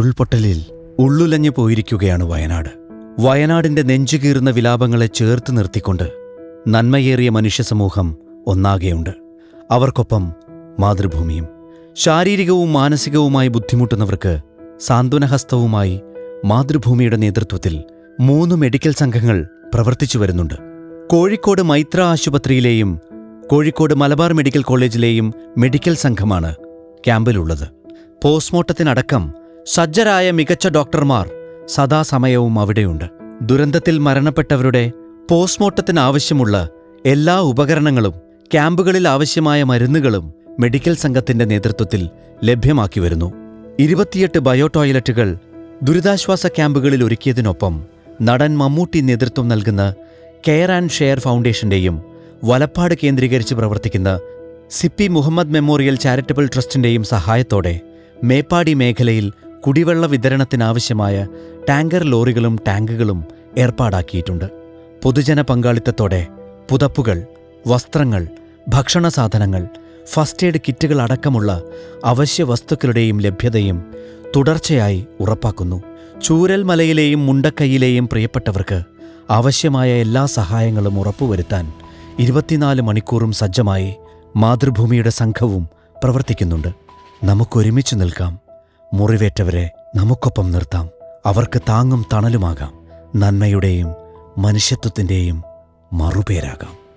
ഉരുൾപൊട്ടലിൽ ഉള്ളുലഞ്ഞു പോയിരിക്കുകയാണ് വയനാട്. വയനാടിന്റെ നെഞ്ചുകീറുന്ന വിലാപങ്ങളെ ചേർത്ത് നിർത്തിക്കൊണ്ട് നന്മയേറിയ മനുഷ്യസമൂഹം ഒന്നാകെയുണ്ട്. അവർക്കൊപ്പം മാതൃഭൂമിയും. ശാരീരികവും മാനസികവുമായി ബുദ്ധിമുട്ടുന്നവർക്ക് സാന്ത്വനഹസ്തവുമായി മാതൃഭൂമിയുടെ നേതൃത്വത്തിൽ മൂന്ന് മെഡിക്കൽ സംഘങ്ങൾ പ്രവർത്തിച്ചു വരുന്നുണ്ട്. കോഴിക്കോട് മൈത്ര ആശുപത്രിയിലെയും കോഴിക്കോട് മലബാർ മെഡിക്കൽ കോളേജിലെയും മെഡിക്കൽ സംഘമാണ് ക്യാമ്പിലുള്ളത്. പോസ്റ്റ്മോർട്ടത്തിനടക്കം സജ്ജരായ മികച്ച ഡോക്ടർമാർ സദാസമയവും അവിടെയുണ്ട്. ദുരന്തത്തിൽ മരണപ്പെട്ടവരുടെ പോസ്റ്റ്മോർട്ടത്തിന് ആവശ്യമുള്ള എല്ലാ ഉപകരണങ്ങളും ക്യാമ്പുകളിൽ ആവശ്യമായ മരുന്നുകളും മെഡിക്കൽ സംഘത്തിന്റെ നേതൃത്വത്തിൽ ലഭ്യമാക്കി വരുന്നു. ഇരുപത്തിയെട്ട് ബയോ ടോയ്ലറ്റുകൾ ദുരിതാശ്വാസ ക്യാമ്പുകളിൽ ഒരുക്കിയതിനൊപ്പം നടൻ മമ്മൂട്ടി നേതൃത്വം നൽകുന്ന കെയർ ആൻഡ് ഷെയർ ഫൗണ്ടേഷന്റെയും വലപ്പാട് കേന്ദ്രീകരിച്ച് പ്രവർത്തിക്കുന്ന സിപ്പി മുഹമ്മദ് മെമ്മോറിയൽ ചാരിറ്റബിൾ ട്രസ്റ്റിന്റെയും സഹായത്തോടെ മേപ്പാടി മേഖലയിൽ കുടിവെള്ള വിതരണത്തിനാവശ്യമായ ടാങ്കർ ലോറികളും ടാങ്കുകളും ഏർപ്പാടാക്കിയിട്ടുണ്ട്. പൊതുജന പങ്കാളിത്തത്തോടെ പുതപ്പുകൾ വസ്ത്രങ്ങൾ ഭക്ഷണ സാധനങ്ങൾ ഫസ്റ്റ് എയ്ഡ് കിറ്റുകൾ അടക്കമുള്ള അവശ്യ വസ്തുക്കളുടെയും ലഭ്യതയും തുടർച്ചയായി ഉറപ്പാക്കുന്നു. ചൂരൽമലയിലെയും മുണ്ടക്കൈയിലെയും പ്രിയപ്പെട്ടവർക്ക് ആവശ്യമായ എല്ലാ സഹായങ്ങളും ഉറപ്പുവരുത്താൻ ഇരുപത്തിനാല് മണിക്കൂറും സജ്ജമായി മാതൃഭൂമിയുടെ സംഘവും പ്രവർത്തിക്കുന്നുണ്ട്. നമുക്കൊരുമിച്ച് നിൽക്കാം. മുറിവേറ്റവരെ നമുക്കൊപ്പം നിർത്താം. അവർക്ക് താങ്ങും തണലുമാകാം. നന്മയുടെയും മനുഷ്യത്വത്തിന്റെയും മറുപേരാകാം.